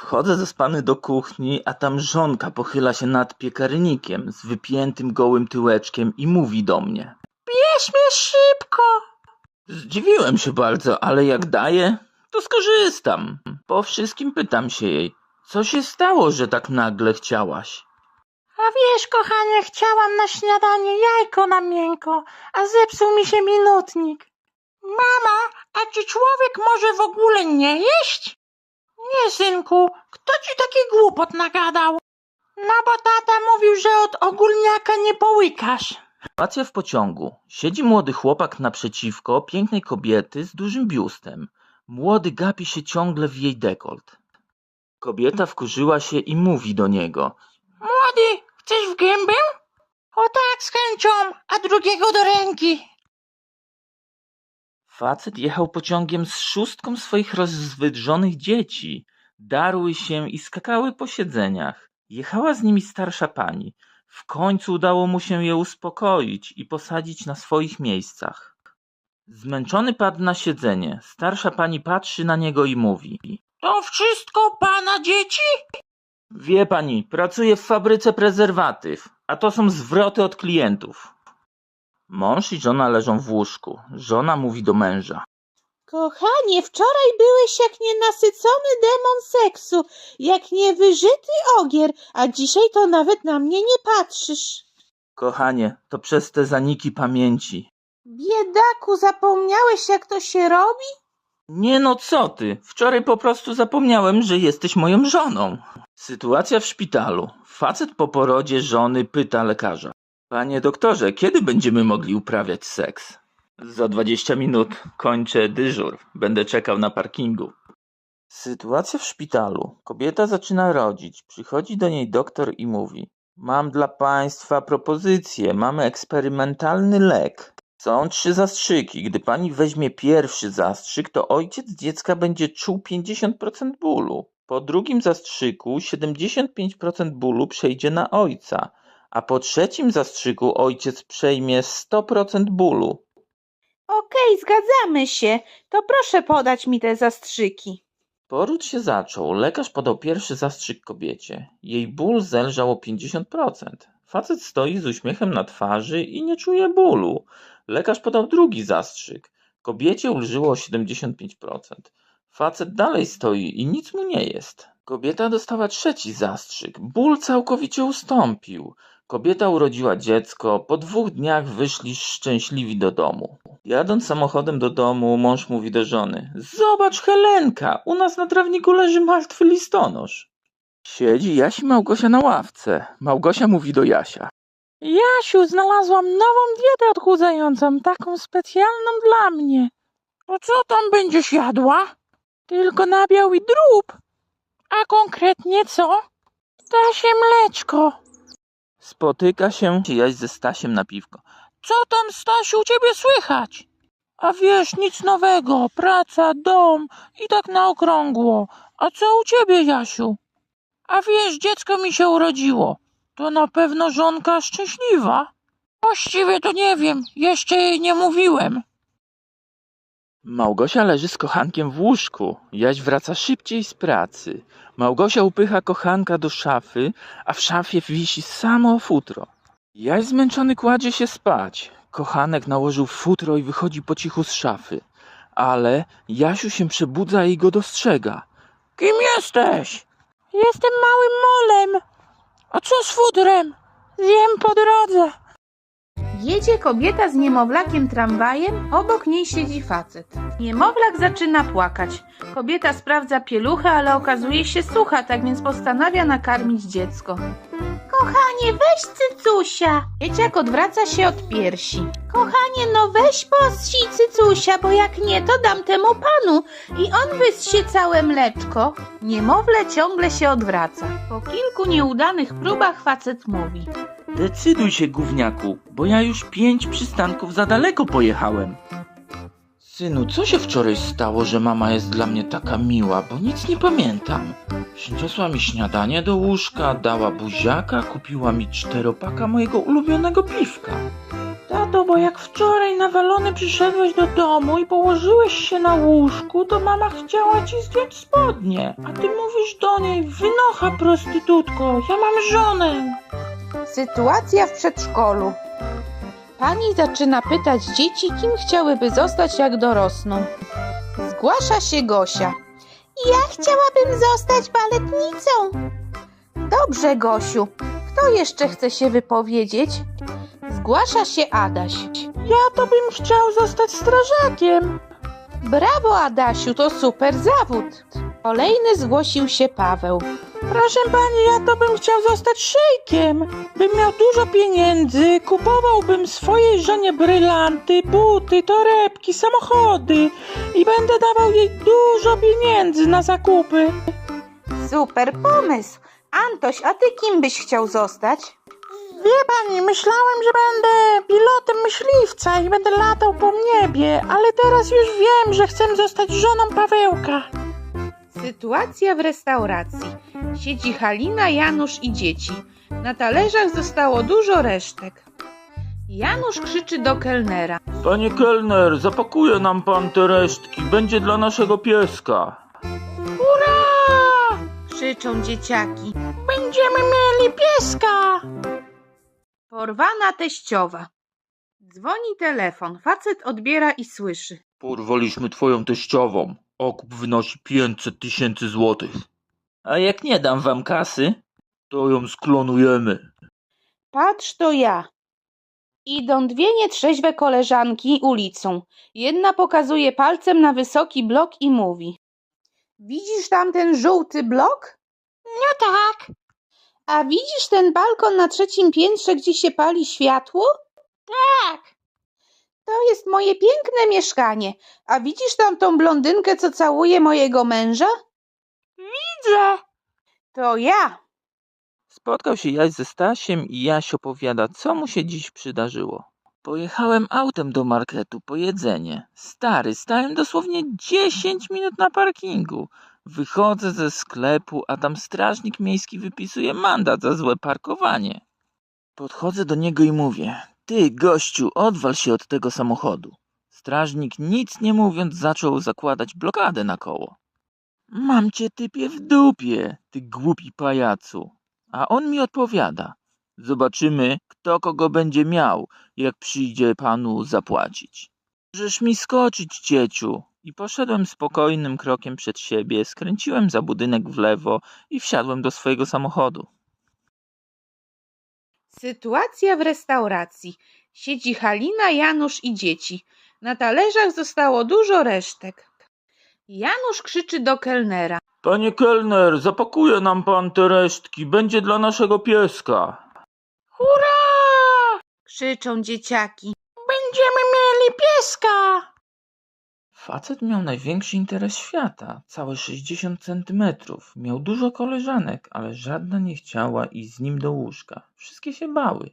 Wchodzę zaspany do kuchni, a tam żonka pochyla się nad piekarnikiem z wypiętym gołym tyłeczkiem i mówi do mnie. Bierz mnie szybko. Zdziwiłem się bardzo, ale jak daje, to skorzystam. Po wszystkim pytam się jej, co się stało, że tak nagle chciałaś? A wiesz, kochanie, chciałam na śniadanie jajko na miękko, a zepsuł mi się minutnik. Mama, a czy człowiek może w ogóle nie jeść? Nie, synku, kto ci taki głupot nagadał? No bo tata mówił, że od ogólniaka nie połykasz. Sytuacja w pociągu. Siedzi młody chłopak naprzeciwko pięknej kobiety z dużym biustem. Młody gapi się ciągle w jej dekolt. Kobieta wkurzyła się i mówi do niego. Młody, chcesz w gębę? O tak, z chęcią, a drugiego do ręki. Facet jechał pociągiem z szóstką swoich rozwydrzonych dzieci. Darły się i skakały po siedzeniach. Jechała z nimi starsza pani. W końcu udało mu się je uspokoić i posadzić na swoich miejscach. Zmęczony padł na siedzenie. Starsza pani patrzy na niego i mówi: To wszystko pana dzieci? Wie pani, pracuję w fabryce prezerwatyw, a to są zwroty od klientów. Mąż i żona leżą w łóżku. Żona mówi do męża. Kochanie, wczoraj byłeś jak nienasycony demon seksu, jak niewyżyty ogier, a dzisiaj to nawet na mnie nie patrzysz. Kochanie, to przez te zaniki pamięci. Biedaku, zapomniałeś jak to się robi? Nie no co ty, wczoraj po prostu zapomniałem, że jesteś moją żoną. Sytuacja w szpitalu. Facet po porodzie żony pyta lekarza. Panie doktorze, kiedy będziemy mogli uprawiać seks? Za 20 minut kończę dyżur. Będę czekał na parkingu. Sytuacja w szpitalu. Kobieta zaczyna rodzić. Przychodzi do niej doktor i mówi: Mam dla państwa propozycję. Mamy eksperymentalny lek. Są trzy zastrzyki. Gdy pani weźmie pierwszy zastrzyk, to ojciec dziecka będzie czuł 50% bólu. Po drugim zastrzyku 75% bólu przejdzie na ojca, a po trzecim zastrzyku ojciec przejmie 100% bólu. Okej, zgadzamy się. To proszę podać mi te zastrzyki. Poród się zaczął. Lekarz podał pierwszy zastrzyk kobiecie. Jej ból zelżał o 50%. Facet stoi z uśmiechem na twarzy i nie czuje bólu. Lekarz podał drugi zastrzyk. Kobiecie ulżyło o 75%. Facet dalej stoi i nic mu nie jest. Kobieta dostała trzeci zastrzyk. Ból całkowicie ustąpił. Kobieta urodziła dziecko. Po dwóch dniach wyszli szczęśliwi do domu. Jadąc samochodem do domu, mąż mówi do żony: Zobacz, Helenka, u nas na trawniku leży martwy listonosz. Siedzi Jaś i Małgosia na ławce. Małgosia mówi do Jasia: Jasiu, znalazłam nową dietę odchudzającą, taką specjalną dla mnie. To co tam będziesz jadła? Tylko nabiał i drób. A konkretnie co? Stasie mleczko. Spotyka się Jaś ze Stasiem na piwko. Co tam, Stasiu, u ciebie słychać? A wiesz, nic nowego. Praca, dom i tak na okrągło. A co u ciebie, Jasiu? A wiesz, dziecko mi się urodziło. To na pewno żonka szczęśliwa. Właściwie to nie wiem, jeszcze jej nie mówiłem. Małgosia leży z kochankiem w łóżku. Jaś wraca szybciej z pracy. Małgosia upycha kochanka do szafy, a w szafie wisi samo futro. Jaś zmęczony kładzie się spać. Kochanek nałożył futro i wychodzi po cichu z szafy. Ale Jasiu się przebudza i go dostrzega. Kim jesteś? Jestem małym molem. A co z futrem? Zjem po drodze. Jedzie kobieta z niemowlakiem tramwajem, obok niej siedzi facet. Niemowlak zaczyna płakać. Kobieta sprawdza pieluchę, ale okazuje się sucha, tak więc postanawia nakarmić dziecko. Kochanie, weź cycusia! Dzieciak odwraca się od piersi. Kochanie, no weź possi cycusia, bo jak nie, to dam temu panu i on wyssie całe mleczko. Niemowlę ciągle się odwraca. Po kilku nieudanych próbach facet mówi. Decyduj się, gówniaku, bo ja już pięć przystanków za daleko pojechałem. Synu, co się wczoraj stało, że mama jest dla mnie taka miła, bo nic nie pamiętam. Przyniosła mi śniadanie do łóżka, dała buziaka, kupiła mi czteropaka mojego ulubionego piwka. To tato, bo jak wczoraj nawalony przyszedłeś do domu i położyłeś się na łóżku, to mama chciała ci zdjąć spodnie. A ty mówisz do niej, wynocha prostytutko, ja mam żonę. Sytuacja w przedszkolu. Pani zaczyna pytać dzieci, kim chciałyby zostać, jak dorosną. Zgłasza się Gosia. Ja chciałabym zostać baletnicą. Dobrze, Gosiu. Kto jeszcze chce się wypowiedzieć? Zgłasza się Adaś. Ja to bym chciał zostać strażakiem. Brawo, Adasiu, to super zawód. Kolejny zgłosił się Paweł. Proszę pani, ja to bym chciał zostać szejkiem. Bym miał dużo pieniędzy, kupowałbym swojej żonie brylanty, buty, torebki, samochody i będę dawał jej dużo pieniędzy na zakupy. Super pomysł. Antoś, a ty kim byś chciał zostać? Wie pani, myślałem, że będę pilotem myśliwca i będę latał po niebie, ale teraz już wiem, że chcę zostać żoną Pawełka. Sytuacja w restauracji. Siedzi Halina, Janusz i dzieci. Na talerzach zostało dużo resztek. Janusz krzyczy do kelnera. Panie kelner, zapakuje nam pan te resztki. Będzie dla naszego pieska. Hurra! Krzyczą dzieciaki. Będziemy mieli pieska! Porwana teściowa. Dzwoni telefon. Facet odbiera i słyszy. Porwaliśmy twoją teściową. Okup wynosi 500 tysięcy złotych. A jak nie dam wam kasy? To ją sklonujemy. Patrz to ja. Idą dwie nietrzeźwe koleżanki ulicą. Jedna pokazuje palcem na wysoki blok i mówi. Widzisz tam ten żółty blok? No tak, A widzisz ten balkon na trzecim piętrze, gdzie się pali światło? tak. To jest moje piękne mieszkanie. A widzisz tam tą blondynkę, co całuje mojego męża? Widzę. To ja. Spotkał się Jaś ze Stasiem i Jaś opowiada, co mu się dziś przydarzyło. Pojechałem autem do marketu po jedzenie. Stary, stałem dosłownie 10 minut na parkingu. Wychodzę ze sklepu, a tam strażnik miejski wypisuje mandat za złe parkowanie. Podchodzę do niego i mówię: Ty, gościu, odwal się od tego samochodu. Strażnik nic nie mówiąc zaczął zakładać blokadę na koło. Mam cię typie w dupie, ty głupi pajacu. A on mi odpowiada: Zobaczymy, kto kogo będzie miał, jak przyjdzie panu zapłacić. Możesz mi skoczyć, cieciu. I poszedłem spokojnym krokiem przed siebie, skręciłem za budynek w lewo i wsiadłem do swojego samochodu. Sytuacja w restauracji. Siedzi Halina, Janusz i dzieci. Na talerzach zostało dużo resztek. Janusz krzyczy do kelnera. Panie kelner, zapakuje nam pan te resztki, będzie dla naszego pieska. Hurra! Krzyczą dzieciaki. Będziemy mieli pieska! Facet miał największy interes świata, całe 60 centymetrów. Miał dużo koleżanek, ale żadna nie chciała iść z nim do łóżka. Wszystkie się bały.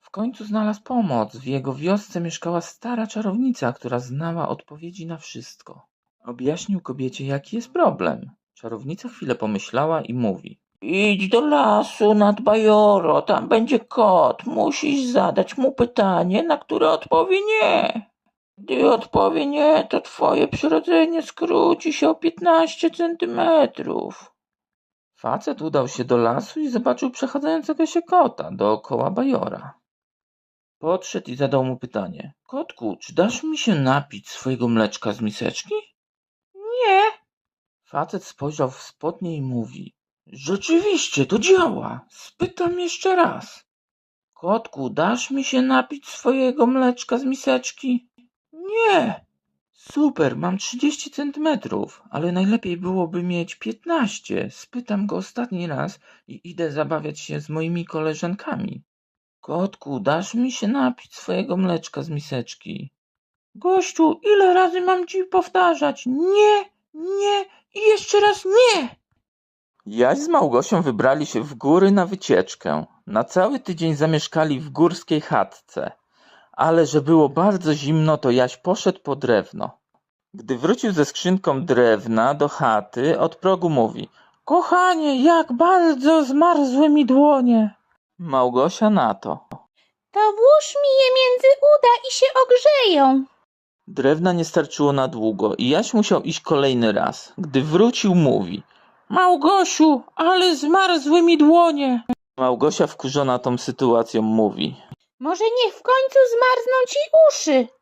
W końcu znalazł pomoc. W jego wiosce mieszkała stara czarownica, która znała odpowiedzi na wszystko. Objaśnił kobiecie, jaki jest problem. Czarownica chwilę pomyślała i mówi: Idź do lasu nad Bajoro, tam będzie kot. Musisz zadać mu pytanie, na które odpowie nie. Gdy odpowie nie, to twoje przyrodzenie skróci się o 15 centymetrów. Facet udał się do lasu i zobaczył przechadzającego się kota dookoła bajora. Podszedł i zadał mu pytanie. Kotku, czy dasz mi się napić swojego mleczka z miseczki? Nie. Facet spojrzał w spodnie i mówi. Rzeczywiście, to działa. Spytam jeszcze raz. Kotku, dasz mi się napić swojego mleczka z miseczki? Nie. Super, mam 30 centymetrów, ale najlepiej byłoby mieć 15. Spytam go ostatni raz i idę zabawiać się z moimi koleżankami. Kotku, dasz mi się napić swojego mleczka z miseczki? Gościu, ile razy mam ci powtarzać? Nie, nie i jeszcze raz nie! Jaś z Małgosią wybrali się w góry na wycieczkę. Na cały tydzień zamieszkali w górskiej chatce. Ale że było bardzo zimno, to Jaś poszedł po drewno. Gdy wrócił ze skrzynką drewna do chaty, od progu mówi: Kochanie, jak bardzo zmarzły mi dłonie. Małgosia na to. To włóż mi je między uda i się ogrzeją. Drewna nie starczyło na długo i Jaś musiał iść kolejny raz. Gdy wrócił, mówi. Małgosiu, ale zmarzły mi dłonie. Małgosia wkurzona tą sytuacją mówi. Może niech w końcu zmarzną ci uszy.